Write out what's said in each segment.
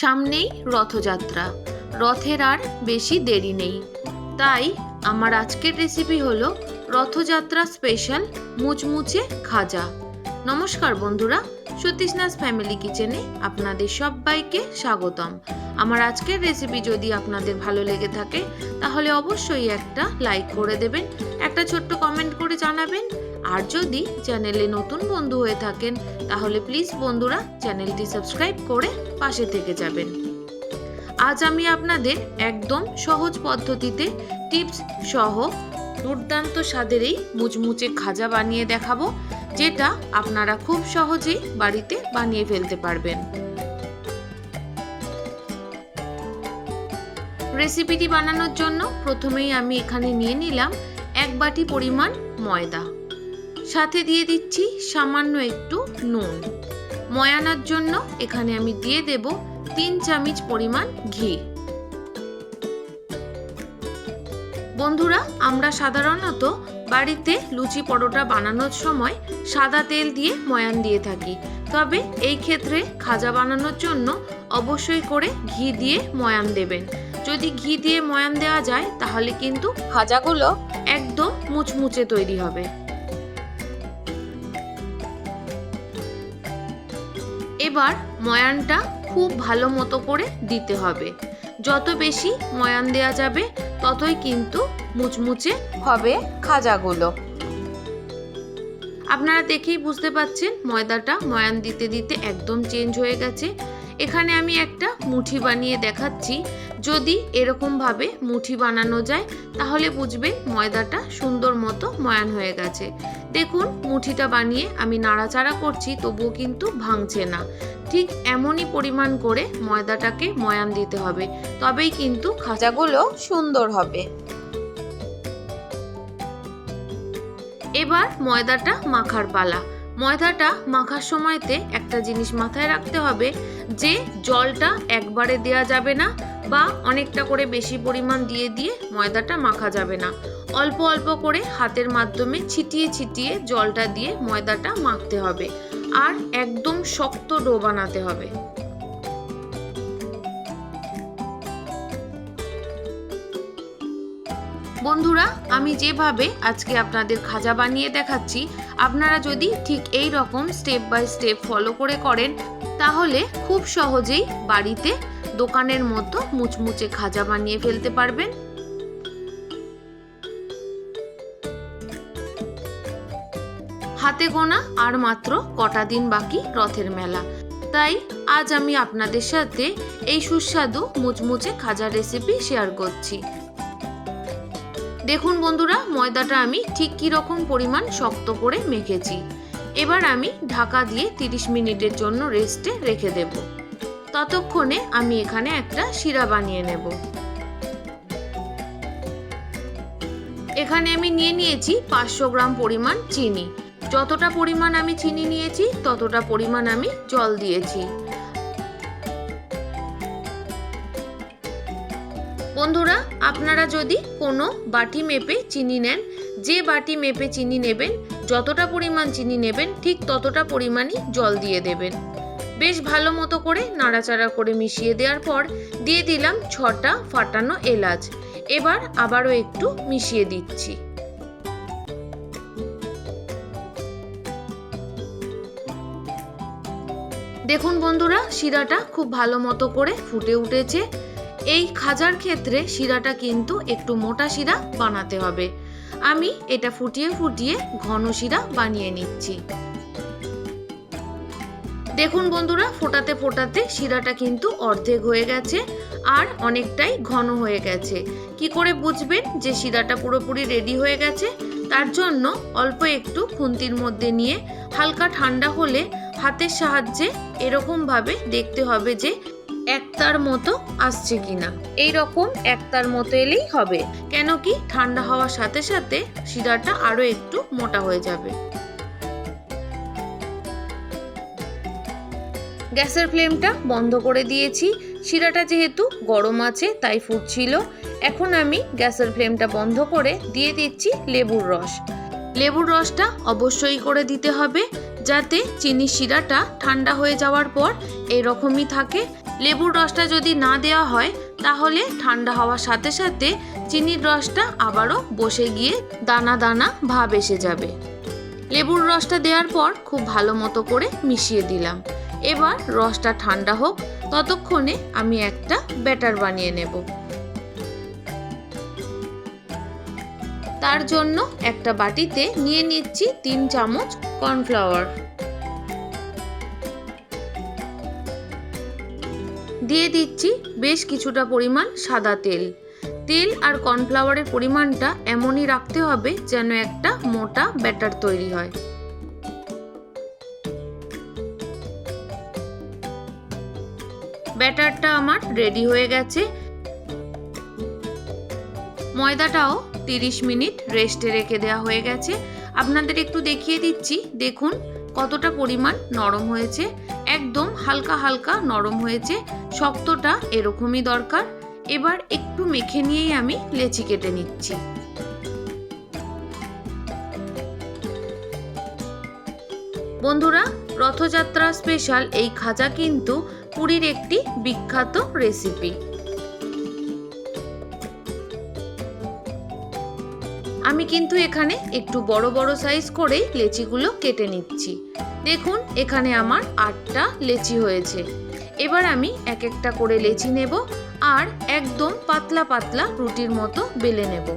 সামনেই রথযাত্রা। রথের আর বেশি দেরি নেই। তাই আমার আজকের রেসিপি হলো রথযাত্রা স্পেশাল মুচমুচে খাজা। নমস্কার বন্ধুরা, সতীশনাথ ফ্যামিলি কিচেনে আপনাদের সবাইকে স্বাগতম। আমার আজকের রেসিপি যদি আপনাদের ভালো লেগে থাকে, তাহলে অবশ্যই একটা লাইক করে দেবেন, একটা ছোট্ট কমেন্ট করে জানাবেন আর যদি চ্যানেলে নতুন বন্ধু হয়ে থাকেন, তাহলে প্লিজ বন্ধুরা চ্যানেলটি সাবস্ক্রাইব করে পাশে থেকে যাবেন। আজ আমি আপনাদের একদম সহজ পদ্ধতিতে টিপস সহ দুর্দান্ত স্বাদের এই মুচমুচে খাজা বানিয়ে দেখাবো, যেটা আপনারা খুব সহজেই বাড়িতে বানিয়ে ফেলতে পারবেন। রেসিপিটি বানানোর জন্য প্রথমেই আমি এখানে নিয়ে নিলাম এক বাটি পরিমাণ ময়দা। সাথে দিয়ে দিচ্ছি সামান্য একটু নুন। ময়ানার জন্য এখানে আমি দিয়ে দেব তিন চামচ পরিমাণ ঘি। বন্ধুরা, আমরা সাধারণত বাড়িতে লুচি পরোটা বানানোর সময় সাদা তেল দিয়ে ময়ান দিয়ে থাকি। তবে এই ক্ষেত্রে খাজা বানানোর জন্য অবশ্যই করে ঘি দিয়ে ময়ান দেবেন। যদি ঘি দিয়ে ময়ান দেওয়া যায়, তাহলে কিন্তু খাজাগুলো একদম মুচমুচে তৈরি হবে। এবার ময়ানটা খুব ভালো মতো করে দিতে হবে। যত বেশি ময়ান দেয়া যাবে, ততই কিন্তু মুচমুচে হবে খাজাগুলো। আপনারা দেখেই বুঝতে পাচ্ছেন ময়দাটা ময়ান দিতে দিতে একদম চেঞ্জ হয়ে গেছে। এখানে আমি একটা মুঠি বানিয়ে দেখাচ্ছি। যদি এরকমভাবে মুঠি বানানো যায়, তাহলে বুঝবেন ময়দাটা সুন্দর মতো ময়ান হয়ে গেছে। দেখুন, মুঠিটা বানিয়ে আমি নাড়াচাড়া করছি, তবুও কিন্তু ভাঙছে না। ঠিক এমনই পরিমাণ করে ময়দাটাকে ময়ান দিতে হবে, তবেই কিন্তু খাঁচাগুলো সুন্দর হবে। এবার ময়দাটা মাখার পালা। ময়দাটা মাখার সময়তে একটা জিনিস মাথায় রাখতে হবে, যে জলটা একবারে দেয়া যাবে না বা অনেকটা করে বেশি পরিমাণ দিয়ে দিয়ে ময়দাটা মাখা যাবে না। অল্প অল্প করে হাতের মাধ্যমে ছিটিয়ে ছিটিয়ে জলটা দিয়ে ময়দাটা মাখতে হবে আর একদম শক্ত ডো বানাতে হবে। বন্ধুরা, আমি যেভাবে আজকে আপনাদের খাজা বানিয়ে দেখাচ্ছি, আপনারা যদি ঠিক এই রকম স্টেপ বাই স্টেপ ফলো করে করেন, তাহলে খুব সহজেই বাড়িতে দোকানের মতো মুচমুচে খাজা বানিয়ে ফেলতে পারবেন। হাতে গোনা আর মাত্র কটা দিন বাকি রথের মেলা। তাই আজ আমি আপনাদের সাথে এই সুস্বাদু মুচমুচে খাজা রেসিপি শেয়ার করছি। দেখুন বন্ধুরা, ময়দাটা আমি ঠিক কী রকম পরিমাণ শক্ত করে মেখেছি। এবার আমি ঢাকা দিয়ে 30 মিনিটের জন্য রেস্টে রেখে দেব। ততক্ষণে আমি এখানে একটা শিরা বানিয়ে নেব। এখানে আমি নিয়ে নিয়েছি পাঁচশো গ্রাম পরিমাণ চিনি। যতটা পরিমাণ আমি চিনি নিয়েছি, ততটা পরিমাণ আমি জল দিয়েছি। বন্ধুরা, আপনারা যদি কোনো বাটি মেপে চিনি নেন, যে বাটি মেপে চিনি নেবেন, যতটা পরিমাণ চিনি নেবেন, ঠিক ততটা পরিমাণই জল দিয়ে দেবেন। বেশ ভালো মতো করে নাড়াচাড়া করে মিশিয়ে দেওয়ার পর দিয়ে দিলাম ছটা ফাটানো এলাচ। এবার আবারও একটু মিশিয়ে দিচ্ছি। দেখুন বন্ধুরা, শিরাটা খুব ভালো মতো করে ফুটে উঠেছে। এই খাজার ক্ষেত্রে শিরাটা কিন্তু একটু মোটা শিরা বানাতে হবে। আমি এটা ফুটিয়ে ফুটিয়ে ঘন শিরা বানিয়ে নিচ্ছি। দেখুন বন্ধুরা, ফোটাতে ফোটাতে শিরাটা কিন্তু অর্ধেক হয়ে গেছে আর অনেকটাই ঘন হয়ে গেছে। কি করে বুঝবেন যে শিরাটা পুরোপুরি রেডি হয়ে গেছে? তার জন্য অল্প একটু খুন্তির মধ্যে নিয়ে হালকা ঠান্ডা হলে হাতের সাহায্যে এরকমভাবে দেখতে হবে যে একতার মতো আসছে কিনা। এই রকম একতার মতো এলেই হবে। কেন কি ঠান্ডা হওয়ার সাথে সাথে শিরাটা আরও একটু মোটা হয়ে যাবে। গ্যাসের ফ্লেমটা বন্ধ করে দিয়েছি। শিরাটা যেহেতু গরম আছে, তাই ফুটছিল। এখন আমি গ্যাসের ফ্লেমটা বন্ধ করে দিয়ে দিচ্ছি লেবুর রস। লেবুর রসটা অবশ্যই করে দিতে হবে, যাতে চিনি শিরাটা ঠান্ডা হয়ে যাওয়ার পর এরকমই থাকে। লেবুর রসটা যদি না দেওয়া হয়, তাহলে ঠান্ডা হওয়ার সাথে সাথে চিনির রসটা আবারও বসে গিয়ে দানা দানা ভাব এসে যাবে। লেবুর রসটা দেওয়ার পর খুব ভালো মতো করে মিশিয়ে দিলাম। এবার রসটা ঠান্ডা হোক, ততক্ষণে আমি একটা ব্যাটার বানিয়ে নেব। তার জন্য একটা বাটিতে নিয়ে নিচ্ছি তিন চামচ কর্নফ্লাওয়ার। দিয়ে দিচ্ছি বেশ কিছুটা পরিমাণ সাদা তেল। তেল আর কর্নফ্লাওয়ারের পরিমাণটা এমনই রাখতে হবে যেন একটা মোটা ব্যাটার তৈরি হয়। ব্যাটারটা আমার রেডি হয়ে গেছে। ময়দাটাও তিরিশ মিনিট রেস্টে রেখে দেওয়া হয়ে গেছে। আপনাদের একটু দেখিয়ে দিচ্ছি, দেখুন কতটা পরিমাণ নরম হয়েছে। একদম হালকা হালকা নরম হয়েছে, শক্তটা এরকমই দরকার। এবার একটু মেখে নিয়েই আমি লেচি কেটে নিচ্ছি। বন্ধুরা, রথযাত্রা স্পেশাল এই খাজা কিন্তু পুরীর একটি বিখ্যাত রেসিপি আমি কিন্তু এখানে একটু বড় বড় সাইজ করেই লেচিগুলো কেটে নিচ্ছি। দেখুন, এখানে আমার আটটা লেচি হয়েছে। এবার আমি এক একটা করে লেচি নেব আর একদম পাতলা পাতলা রুটির মতো বেলে নেব।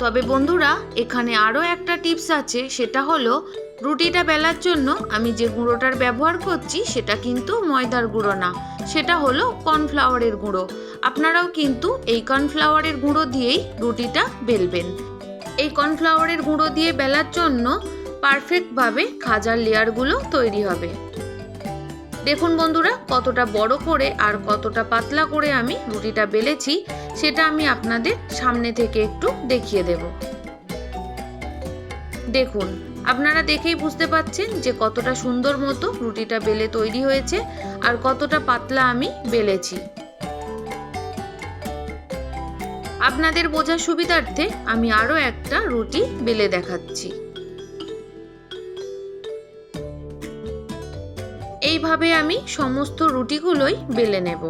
তবে বন্ধুরা, এখানে আরও একটা টিপস আছে, সেটা হলো রুটিটা বেলার জন্য আমি যে গুঁড়োটার ব্যবহার করছি সেটা কিন্তু ময়দার গুঁড়ো না। সেটা হলো কর্নফ্লাওয়ারের গুঁড়ো। আপনারাও কিন্তু এই কর্নফ্লাওয়ারের গুঁড়ো দিয়েই রুটিটা বেলবেন। এই কর্নফ্লাওয়ারের গুঁড়ো দিয়ে বেলার জন্য পারফেক্টভাবে খাজার লেয়ারগুলো তৈরি হবে। দেখুন বন্ধুরা, কতটা বড় করে আর কতটা পাতলা করে আমি রুটিটা বেলেছি, সেটা আমি আপনাদের সামনে থেকে একটু দেখিয়ে দেব। দেখুন আপনারা দেখেই বুঝতে পাচ্ছেন যে কতটা সুন্দর মতো রুটিটা বেলে তৈরি হয়েছে আর কতটা পাতলা আমি বেলেছি। আপনাদের বোঝার সুবিধার্থে আমি আরও একটা রুটি বেলে দেখাচ্ছি। এইভাবে আমি সমস্ত রুটিগুলোই বেলে নেব।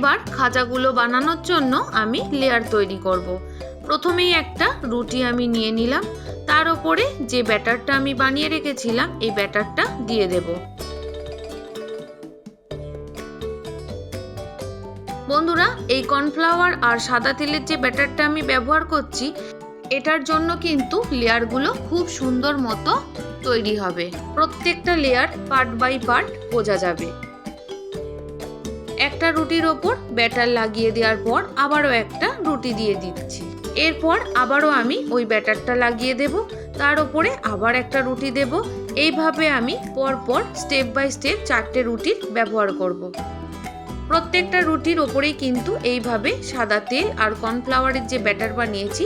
এবার খাজাগুলো বানানোর জন্য আমি লেয়ার তৈরি করব। প্রথমেই একটা রুটি আমি নিয়ে নিলাম। তার ওপরে যে ব্যাটারটা আমি বানিয়ে রেখেছিলাম, এই ব্যাটারটা দিয়ে দেব। বন্ধুরা, এই কর্নফ্লাওয়ার আর সাদা তেলের যে ব্যাটারটা আমি ব্যবহার করছি, এটার জন্য কিন্তু লেয়ারগুলো খুব সুন্দর মতো তৈরি হবে। প্রত্যেকটা লেয়ার পার্ট বাই পার্ট বোঝা যাবে। একটা রুটির ওপর ব্যাটার লাগিয়ে দেওয়ার পর আবারও একটা রুটি দিয়ে দিচ্ছি। এরপর আবারও আমি ওই ব্যাটারটা লাগিয়ে দেব, তার ওপরে আবার একটা রুটি দেব। এইভাবে আমি পরপর স্টেপ বাই স্টেপ চারটে রুটির ব্যবহার করব। প্রত্যেকটা রুটির ওপরেই কিন্তু এইভাবে সাদা তেল আর কর্নফ্লাওয়ারের যে ব্যাটার বানিয়েছি,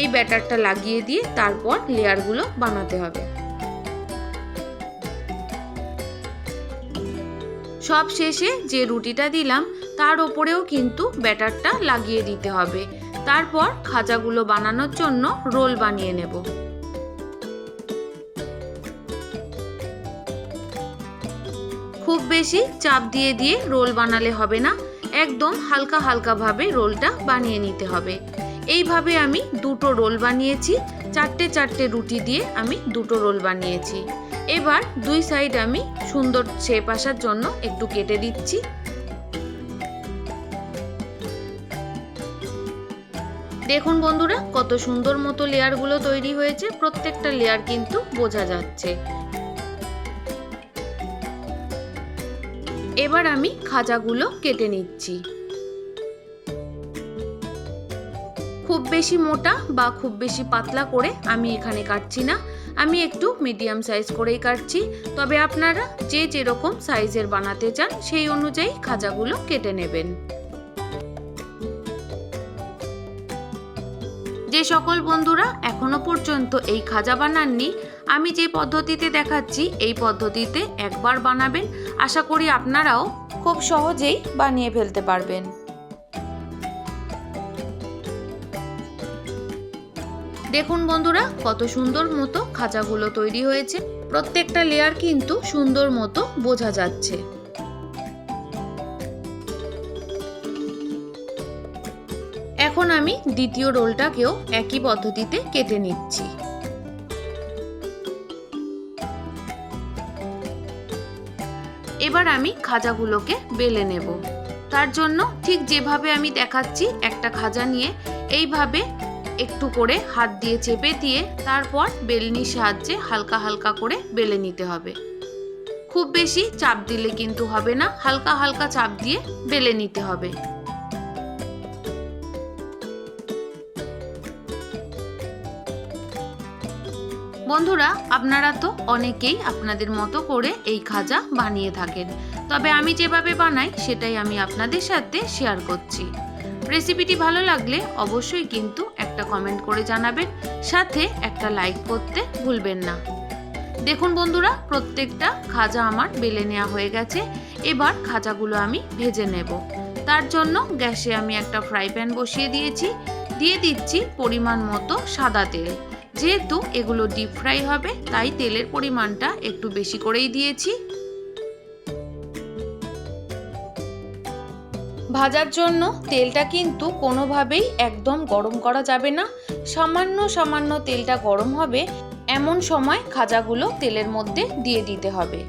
এই ব্যাটারটা লাগিয়ে দিয়ে তারপর লেয়ারগুলো বানাতে হবে। সব শেষে যে রুটিটা দিলাম, তার ওপরেও কিন্তু ব্যাটারটা লাগিয়ে দিতে হবে। তারপর খাজাগুলো বানানোর জন্য রোল বানিয়ে নেব। খুব বেশি চাপ দিয়ে দিয়ে রোল বানালে হবে না, একদম হালকা হালকাভাবে রোলটা বানিয়ে নিতে হবে। এইভাবে আমি দুটো রোল বানিয়েছি, চারটে চারটে রুটি দিয়ে আমি দুটো রোল বানিয়েছি। এবার দুই সাইড আমি সুন্দর শেপ আসার জন্য একটু কেটে দিচ্ছি। দেখুন বন্ধুরা, কত সুন্দর মতো লেয়ারগুলো তৈরি হয়েছে, প্রত্যেকটা লেয়ার কিন্তু বোঝা যাচ্ছে। এবার আমি খাজাগুলো কেটে নিচ্ছি। বেশি মোটা বা খুব বেশি পাতলা করে আমি এখানে কাটছি না। আমি একটু মিডিয়াম সাইজ করেই কাটছি। তবে আপনারা যে যেরকম সাইজের বানাতে চান, সেই অনুযায়ী খাজাগুলো কেটে নেবেন। যে সকল বন্ধুরা এখনও পর্যন্ত এই খাজা বানাননি, আমি যে পদ্ধতিতে দেখাচ্ছি, এই পদ্ধতিতে একবার বানাবেন। আশা করি আপনারাও খুব সহজেই বানিয়ে ফেলতে পারবেন। দেখুন বন্ধুরা, কত সুন্দর মতো খাঁচাগুলো তৈরি হয়েছে। প্রত্যেকটা লেয়ার কিন্তু সুন্দর মতো বোঝা যাচ্ছে। এখন আমি দ্বিতীয় রোলটাকেও একই পদ্ধতিতে কেটে নিচ্ছি। এবার আমি খাজাগুলোকে বেলে নেব। তার জন্য ঠিক যেভাবে আমি দেখাচ্ছি, একটা খাজা নিয়ে, এইভাবে একটু করে হাত দিয়ে চেপে দিয়ে তারপর বেলনির সাহায্যে হালকা হালকা করে বেলে নিতে হবে। খুব বেশি চাপ দিলে কিন্তু হবে না, হালকা হালকা চাপ দিয়ে বেলে নিতে হবে। বন্ধুরা, আপনারা তো অনেকেই আপনাদের মতো করে এই খাজা বানিয়ে থাকেন। তবে আমি যেভাবে বানাই, সেটাই আমি আপনাদের সাথে শেয়ার করছি। রেসিপিটি ভালো লাগলে অবশ্যই কিন্তু একটা কমেন্ট করে জানাবেন, সাথে একটা লাইক করতে ভুলবেন না। দেখুন বন্ধুরা, প্রত্যেকটা খাজা আমার বেলে নেওয়া হয়ে গেছে, এবার খাজাগুলো আমি ভেজে নেব। তার জন্য গ্যাসে আমি একটা ফ্রাই প্যান বসিয়ে দিয়েছি, দিয়ে দিচ্ছি পরিমাণ মতো সাদা তেল। যেহেতু এগুলো ডিপ ফ্রাই হবে, তাই তেলের পরিমাণটা একটু বেশি করেই দিয়েছি। ভাজার জন্য তেলটা কিন্তু কোনোভাবেই একদম গরম করা যাবে না। সামান্য সামান্য তেলটা গরম হবে, এমন সময় খাজাগুলো তেলের মধ্যে দিয়ে দিতে হবে।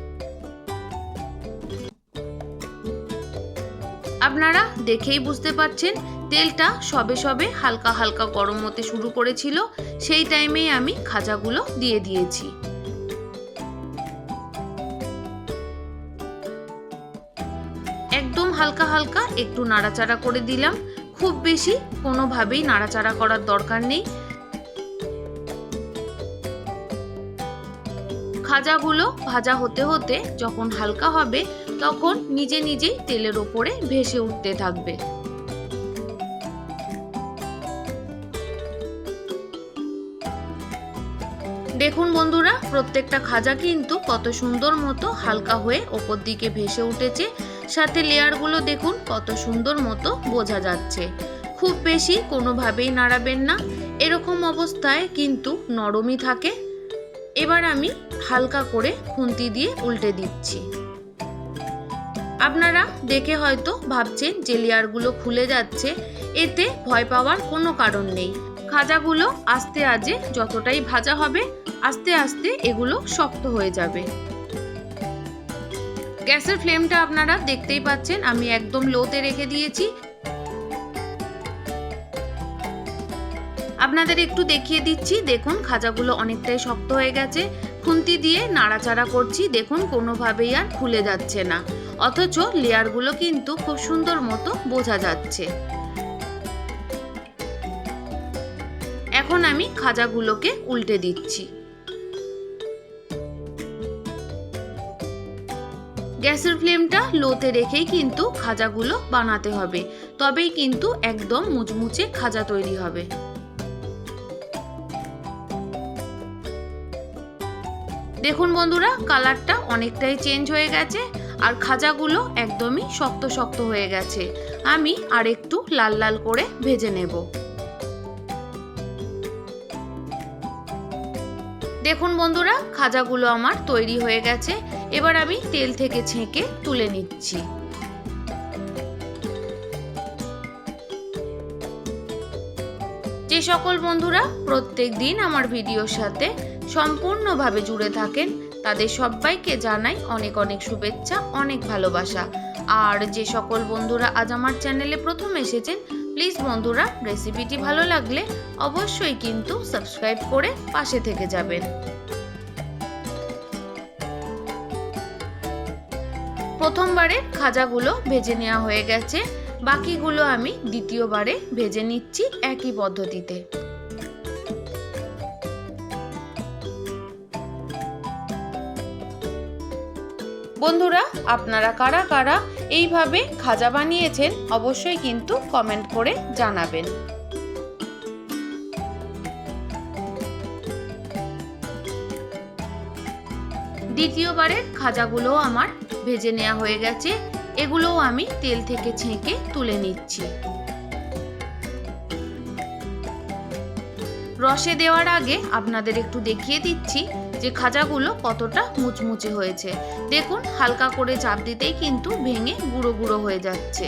আপনারা দেখেই বুঝতে পারছেন, তেলটা সবে সবে হালকা হালকা গরম হতে শুরু করেছিল। সেই টাইমেই আমি খাজাগুলো দিয়ে দিয়েছি। হালকা হালকা একটু নাড়াচাড়া করে দিলাম। খুব বেশি কোনোভাবেই নাড়াচাড়া করার দরকার নেই। খাজাগুলো ভাজা হতে হতে যখন হালকা হবে, তখন নিজে নিজেই তেলের ওপরে ভেসে উঠতে থাকবে। দেখুন বন্ধুরা, প্রত্যেকটা খাজা কিন্তু কত সুন্দর মতো হালকা হয়ে ওপর দিকে ভেসে উঠেছে। সাথে লেয়ারগুলো দেখুন, কত সুন্দর মতো বোঝা যাচ্ছে। খুব বেশি কোনোভাবেই নাড়াবেন না। এরকম অবস্থায় কিন্তু নরমই থাকে। এবার আমি হালকা করে খুন্তি দিয়ে উল্টে দিচ্ছি। আপনারা দেখে হয়তো ভাবছেন যে লেয়ারগুলো খুলে যাচ্ছে, এতে ভয় পাওয়ার কোনো কারণ নেই। খাজাগুলো আস্তে আজে যতটাই ভাজা হবে, আস্তে আস্তে এগুলো শক্ত হয়ে যাবে। গ্যাসের ফ্লেমটা আপনারা দেখতেই পাচ্ছেন, আমি একদম লোতে রেখে দিয়েছি। আপনাদের একটু দেখিয়ে দিচ্ছি, দেখুন খাজাগুলো অনেকটাই শক্ত হয়ে গেছে। খুন্তি দিয়ে নাড়াচাড়া করছি, দেখুন কোনোভাবেই আর খুলে যাচ্ছে না। অথচ লেয়ারগুলো কিন্তু খুব সুন্দর মতো বোঝা যাচ্ছে। এখন আমি খাজাগুলোকে উল্টে দিচ্ছি। গ্যাসের ফ্লেমটা লোতে রেখেই কিন্তু খাজাগুলো বানাতে হবে। তবেই কিন্তু একদম মুচমুচে খাজা তৈরি হবে। দেখুন বন্ধুরা, কালারটা অনেকটাই চেঞ্জ হয়ে গেছে আর খাজাগুলো একদমই শক্ত শক্ত হয়ে গেছে। আমি আর একটু লাল লাল করে ভেজে নেব। দেখুন বন্ধুরা, খাজাগুলো আমার তৈরি হয়ে গেছে। এবার আমি তেল থেকে ছেঁকে তুলে নিচ্ছি। যে সকল বন্ধুরা প্রত্যেক দিন আমার ভিডিওর সাথে সম্পূর্ণভাবে জুড়ে থাকেন, তাদের সবাইকে জানাই অনেক অনেক শুভেচ্ছা, অনেক ভালোবাসা। আর যে সকল বন্ধুরা আজ আমার চ্যানেলে প্রথম এসেছেন, প্লিজ বন্ধুরা রেসিপিটি ভালো লাগলে অবশ্যই কিন্তু সাবস্ক্রাইব করে পাশে থেকে যাবেন। প্রথমবারে খাজাগুলো ভেজে নেওয়া হয়ে গেছে। বাকিগুলো আমি দ্বিতীয়বারে ভেজে নিচ্ছি একই পদ্ধতিতে। বন্ধুরা, আপনারা কারা কারা এইভাবে খাজা বানিয়েছেন অবশ্যই কিন্তু কমেন্ট করে জানাবেন। দ্বিতীয়বারের খাজাগুলো আমার ভেজে নেওয়া হয়ে গেছে, এগুলোও আমি তেল থেকে ছেঁকে তুলে নিচ্ছি। রসে দেওয়ার আগে আপনাদের একটু দেখিয়ে দিচ্ছি যে খাজাগুলো কতটা মুচমুচে হয়েছে। দেখুন, হালকা করে চাপ দিতেই কিন্তু ভেঙে গুঁড়ো গুঁড়ো হয়ে যাচ্ছে।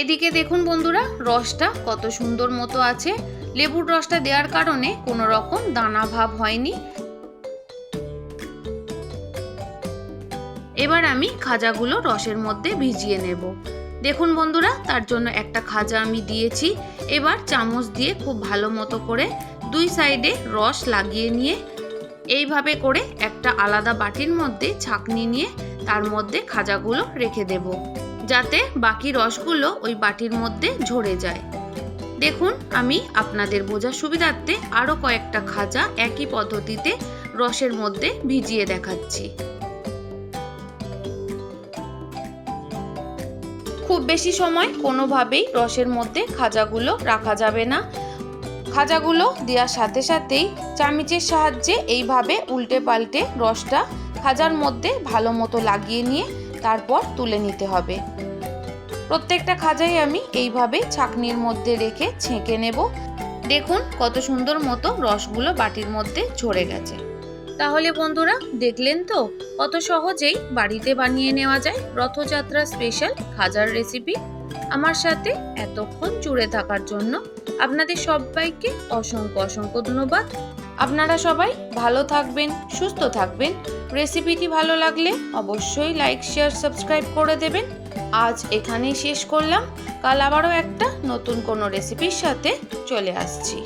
এদিকে দেখুন বন্ধুরা, রসটা কত সুন্দর মতো আছে। লেবুর রসটা দেওয়ার কারণে কোনো রকম দানা ভাব হয়নি। এবার আমি খাজাগুলো রসের মধ্যে ভিজিয়ে নেব। দেখুন বন্ধুরা, তার জন্য একটা খাজা আমি দিয়েছি। এবার চামচ দিয়ে খুব ভালো মতো করে দুই সাইডে রস লাগিয়ে নিয়ে এইভাবে করে একটা আলাদা বাটির মধ্যে ছাকনি নিয়ে তার মধ্যে খাজাগুলো রেখে দেব, যাতে বাকি রসগুলো ওই বাটির মধ্যে ঝরে যায়। দেখুন, আমি আপনাদের বোঝার সুবিধার্থে আরও কয়েকটা খাজা একই পদ্ধতিতে রসের মধ্যে ভিজিয়ে দেখাচ্ছি। বেশি সময় কোনোভাবেই রসের মধ্যে খাজাগুলো রাখা যাবে না। খাজাগুলো দেওয়ার সাথে সাথেই চামিচের সাহায্যে এইভাবে উল্টে পাল্টে রসটা খাজার মধ্যে ভালো মতো লাগিয়ে নিয়ে তারপর তুলে নিতে হবে। প্রত্যেকটা খাজাই আমি এইভাবে ছাকনির মধ্যে রেখে ছেঁকে নেব। দেখুন কত সুন্দর মতো রসগুলো বাটির মধ্যে ঝরে গেছে। তাহলে বন্ধুরা, দেখলেন তো? কত সহজেই বাড়িতে বানিয়ে নেওয়া যায় রথযাত্রা স্পেশাল খাজার রেসিপি আমার সাথে এতক্ষণ জুড়ে থাকার জন্য আপনাদের সবাইকে অসংখ্য অসংখ্য ধন্যবাদ। আপনারা সবাই ভালো থাকবেন, সুস্থ থাকবেন। রেসিপিটি ভালো লাগলে অবশ্যই লাইক শেয়ার সাবস্ক্রাইব করে দেবেন। আজ এখানেই শেষ করলাম। কাল আবারও একটা নতুন কোনো রেসিপির সাথে চলে আসছি।